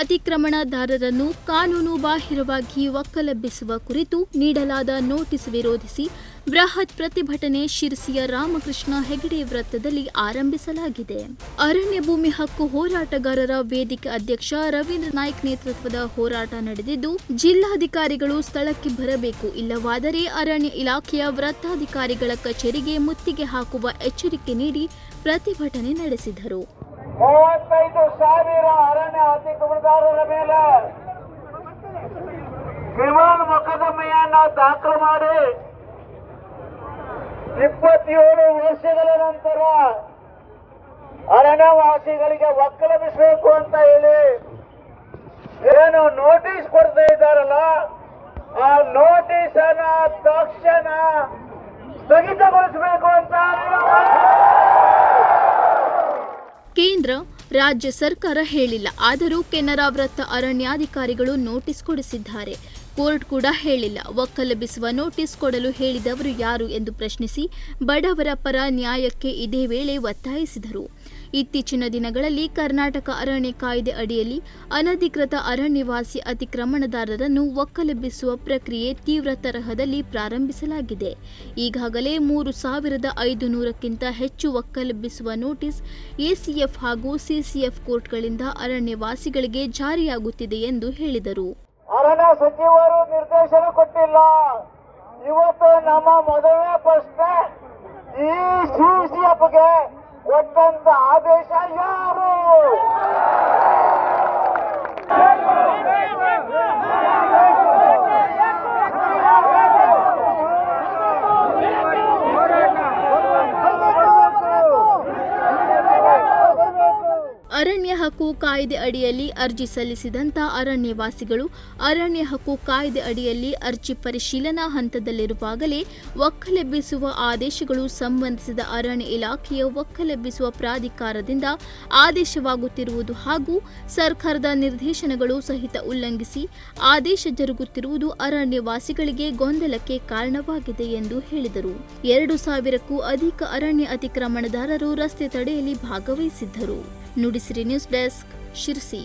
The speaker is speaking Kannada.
ಅತಿಕ್ರಮಣದಾರರನ್ನು ಕಾನೂನು ಬಾಹಿರವಾಗಿ ಒಕ್ಕಲೆಬ್ಬಿಸುವ ಕುರಿತು ನೀಡಲಾದ ನೋಟಿಸ್ ವಿರೋಧಿಸಿ ಬೃಹತ್ ಪ್ರತಿಭಟನೆ ಶಿರಸಿಯ ರಾಮಕೃಷ್ಣ ಹೆಗಡೆ ವೃತ್ತದಲ್ಲಿ ಆರಂಭಿಸಲಾಗಿದೆ. ಅರಣ್ಯ ಭೂಮಿ ಹಕ್ಕು ಹೋರಾಟಗಾರರ ವೇದಿಕೆ ಅಧ್ಯಕ್ಷ ರವೀಂದ್ರ ನಾಯ್ಕ್ ನೇತೃತ್ವದ ಹೋರಾಟ ನಡೆದಿದ್ದು, ಜಿಲ್ಲಾಧಿಕಾರಿಗಳು ಸ್ಥಳಕ್ಕೆ ಬರಬೇಕು, ಇಲ್ಲವಾದರೆ ಅರಣ್ಯ ಇಲಾಖೆಯ ವೃತ್ತಾಧಿಕಾರಿಗಳ ಕಚೇರಿಗೆ ಮುತ್ತಿಗೆ ಹಾಕುವ ಎಚ್ಚರಿಕೆ ನೀಡಿ ಪ್ರತಿಭಟನೆ ನಡೆಸಿದರು. ಮೂವತ್ತೈದು ಸಾವಿರ ಅರಣ್ಯ ಅತಿಕ್ರಮಣದಾರರ ಮೇಲೆ ಕ್ರಿಮಿನಲ್ ಮೊಕದ್ದಮೆಯನ್ನು ದಾಖಲು ಮಾಡಿ ಇಪ್ಪತ್ತೇಳು ವರ್ಷಗಳ ನಂತರ ಅರಣ್ಯವಾಸಿಗಳಿಗೆ ಒಕ್ಕಲಬಿಸಬೇಕು ಅಂತ ಹೇಳಿ ಏನು ನೋಟಿಸ್ ಕೊಡ್ತಾ ಇದ್ದಾರಲ್ಲ, ಆ ನೋಟಿಸ್ ಅನ್ನ ತಕ್ಷಣ ಸ್ಥಗಿತಗೊಳಿಸಬೇಕು ಅಂತ ರಾಜ್ಯ ಸರ್ಕಾರ ಹೇಳಿಲ್ಲ. ಆದರೂ ಕೆನರಾ ವೃತ್ತ ಅರಣ್ಯಾಧಿಕಾರಿಗಳು ನೋಟಿಸ್ ಕೊಡಿಸಿದ್ದಾರೆ. ಕೋರ್ಟ್ ಕೂಡ ಹೇಳಿಲ್ಲ. ಒಕ್ಕಲಬಿಸುವ ನೋಟಿಸ್ ಕೊಡಲು ಹೇಳಿದವರು ಯಾರು ಎಂದು ಪ್ರಶ್ನಿಸಿ ಬಡವರ ಪರ ನ್ಯಾಯಕ್ಕೆ ಇದೇ ವೇಳೆ ಒತ್ತಾಯಿಸಿದರು. ಇತ್ತೀಚಿನ ದಿನಗಳಲ್ಲಿ ಕರ್ನಾಟಕ ಅರಣ್ಯ ಕಾಯ್ದೆ ಅಡಿಯಲ್ಲಿ ಅನಧಿಕೃತ ಅರಣ್ಯವಾಸಿ ಅತಿಕ್ರಮಣದಾರರನ್ನು ಒಕ್ಕಲೆಬ್ಬಿಸುವ ಪ್ರಕ್ರಿಯೆ ತೀವ್ರ ತರಹದಲ್ಲಿ ಪ್ರಾರಂಭಿಸಲಾಗಿದೆ. ಈಗಾಗಲೇ ಮೂರು ಸಾವಿರದ ಐದು ನೂರಕ್ಕಿಂತ ಹೆಚ್ಚು ಒಕ್ಕಲೆಬ್ಬಿಸುವ ನೋಟಿಸ್ ಎಸಿಎಫ್ ಹಾಗೂ ಸಿಸಿಎಫ್ ಕೋರ್ಟ್ಗಳಿಂದ ಅರಣ್ಯವಾಸಿಗಳಿಗೆ ಜಾರಿಯಾಗುತ್ತಿದೆ ಎಂದು ಹೇಳಿದರು. ಅರಣ್ಯ ಸಚಿವರು ನಿರ್ದೇಶನ ಕೊಟ್ಟಿಲ್ಲ. ಇವತ್ತು ನಮ್ಮ ಮೊದಲನೇ ಅರಣ್ಯ ಹಕ್ಕು ಕಾಯ್ದೆ ಅಡಿಯಲ್ಲಿ ಅರ್ಜಿ ಸಲ್ಲಿಸಿದಂಥ ಅರಣ್ಯವಾಸಿಗಳು ಅರಣ್ಯ ಹಕ್ಕು ಕಾಯ್ದೆ ಅಡಿಯಲ್ಲಿ ಅರ್ಜಿ ಪರಿಶೀಲನಾ ಹಂತದಲ್ಲಿರುವಾಗಲೇ ಒಕ್ಕಲೆಬ್ಬಿಸುವ ಆದೇಶಗಳು ಸಂಬಂಧಿಸಿದ ಅರಣ್ಯ ಇಲಾಖೆಯ ಒಕ್ಕಲೆಬ್ಬಿಸುವ ಪ್ರಾಧಿಕಾರದಿಂದ ಆದೇಶವಾಗುತ್ತಿರುವುದು ಹಾಗೂ ಸರ್ಕಾರದ ನಿರ್ದೇಶನಗಳು ಸಹಿತ ಉಲ್ಲಂಘಿಸಿ ಆದೇಶ ಜರುಗುತ್ತಿರುವುದು ಅರಣ್ಯವಾಸಿಗಳಿಗೆ ಗೊಂದಲಕ್ಕೆ ಕಾರಣವಾಗಿದೆ ಎಂದು ಹೇಳಿದರು. ಎರಡು ಸಾವಿರಕ್ಕೂ ಅಧಿಕ ಅರಣ್ಯ ಅತಿಕ್ರಮಣದಾರರು ರಸ್ತೆ ತಡೆಯಲ್ಲಿ ಭಾಗವಹಿಸಿದ್ದರು. Shri news desk Sirsi.